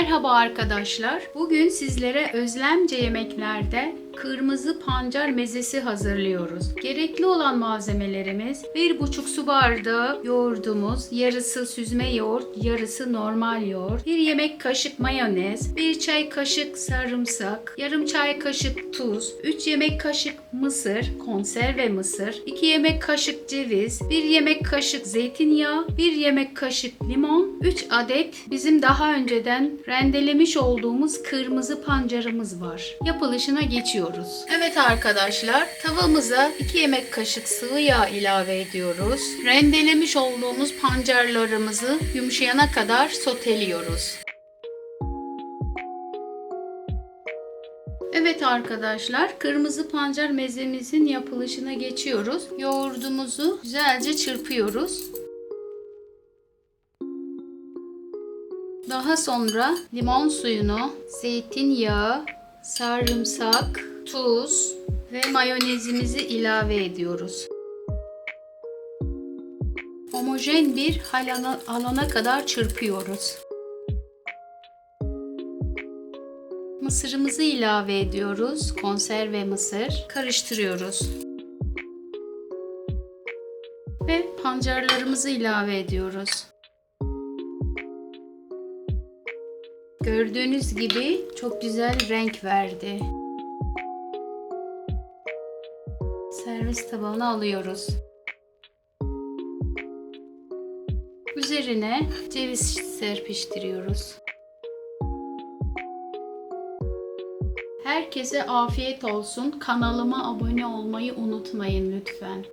Merhaba arkadaşlar. Bugün sizlere özlemce yemeklerde kırmızı pancar mezesi hazırlıyoruz. Gerekli olan malzemelerimiz 1,5 su bardağı yoğurdumuz, yarısı süzme yoğurt, yarısı normal yoğurt, 1 yemek kaşık mayonez, 1 çay kaşık sarımsak, yarım çay kaşık tuz, 3 yemek kaşık mısır, konserve mısır, 2 yemek kaşık ceviz, 1 yemek kaşık zeytinyağı, 1 yemek kaşık limon, 3 adet bizim daha önceden rendelemiş olduğumuz kırmızı pancarımız var. Yapılışına geçiyoruz. Evet arkadaşlar, tavamıza 2 yemek kaşık sıvı yağ ilave ediyoruz. Rendelemiş olduğumuz pancarlarımızı yumuşayana kadar soteliyoruz. Evet arkadaşlar, kırmızı pancar mezemizin yapılışına geçiyoruz. Yoğurdumuzu güzelce çırpıyoruz. Daha sonra limon suyunu, zeytinyağı, sarımsak, tuz ve mayonezimizi ilave ediyoruz. Homojen bir hal ala- alana kadar çırpıyoruz. Mısırımızı ilave ediyoruz. Konserve mısır. Karıştırıyoruz. Ve pancarlarımızı ilave ediyoruz. Gördüğünüz gibi çok güzel renk verdi. Servis tabağına alıyoruz. Üzerine ceviz serpiştiriyoruz. Herkese afiyet olsun. Kanalıma abone olmayı unutmayın lütfen.